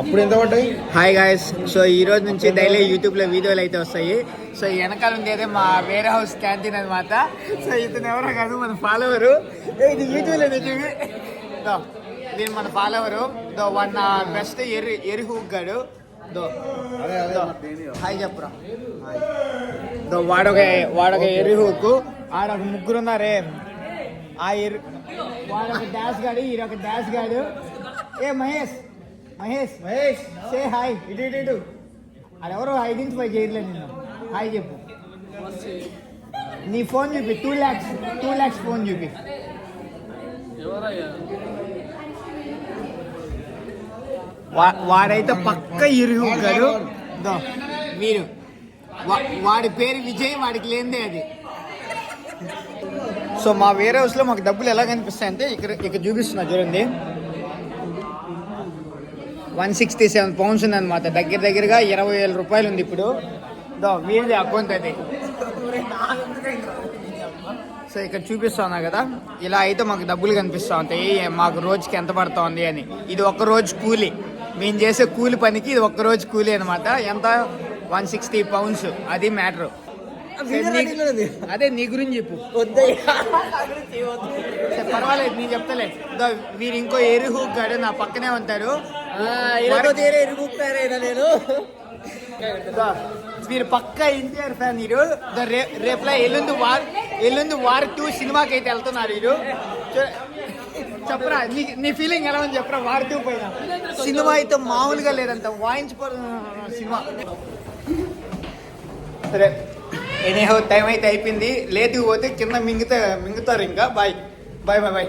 అప్పుడు ఎంత పడ్డాయి? హాయ్ గాయస్ సో ఈ రోజు నుంచి డైలీ యూట్యూబ్లో వీడియోలు అయితే వస్తాయి. సో ఈ వెనకాల ఉండేదే మా వేరే హౌస్ క్యాంటీన్ అనమాట సో ఇతను ఎవరో కాదు మన ఫాలోవరు ఇది యూట్యూబ్లో చూపి దో, దీని మన ఫాలోవరు దో వన్ బెస్ట్ ఎరి ఎరి హూక్ గాడు. దో? హాయ్ చెప్పురా. దో వాడొక వాడొక ఎర్రి హూక్ ఆడొక ముగ్గురు ఉన్నారే. ఆ ఎర్రి వాడొక డాష్ గాడు ఈడొక డాష్ గాడు. ఏ మహేష్. మహేష్ మహేష్ సే హాయ్ ఇటు ఇటు ఇటు. అదెవరో ఐడెంటిఫై చేయట్లేదు నిన్ను. హాయ్ చెప్పు. నీ ఫోన్ చూపి two lakhs two lakhs phone చూపి. వా- వాడైతే పక్క ఇరుగు గారు మీరు. వా- వాడి పేరు విజయ్ వాడికి లేనిదే అది. సో మా వేరే హౌస్లో మాకు డబ్బులు ఎలా కనిపిస్తాయంటే ఇక్కడ ఇక్కడ చూపిస్తున్నా చూడండి. వన్ సిక్స్టీ సెవెన్ పౌండ్స్ ఉందన్నమాట. దగ్గర దగ్గరగా ఇరవై వేల రూపాయలు ఉంది ఇప్పుడు. వీరిది అకౌంట్ అది. సో ఇక్కడ చూపిస్తున్నా కదా. ఇలా అయితే మాకు డబ్బులు కనిపిస్తూ ఉంటాయి. మాకు రోజుకి ఎంత పడుతుంది అని. ఇది ఒక రోజు కూలి. మేము చేసే కూలి పనికి ఇది ఒక్క రోజు కూలి అనమాట ఎంత? One sixty pounds. అది మ్యాటరు. అదే నీ గురించి చెప్పు. పర్వాలేదు నేను చెప్తలే. దో వీరు ఇంకో ఎరుహు గాడు నా పక్కనే ఉంటారు. నేను? మీరు పక్క ఎన్టీఆర్ ఫ్యాన్ మీరు దో రే రేపులా ఎల్లుండి వార్ ఎల్లుండి వార్ టూ సినిమాకి అయితే వెళ్తున్నారు మీరు చెప్పరా నీ నీ ఫీలింగ్ ఎలా ఉంది చెప్పరా వార్ టూ పైన? సినిమా అయితే మామూలుగా లేదంట వాయించుకో సినిమా. సరే ఎనీహో టైం అయితే అయిపోయింది. లేటుగా పోతే కింద మింగితే మింగుతారు ఇంకా. Bye bye bye bye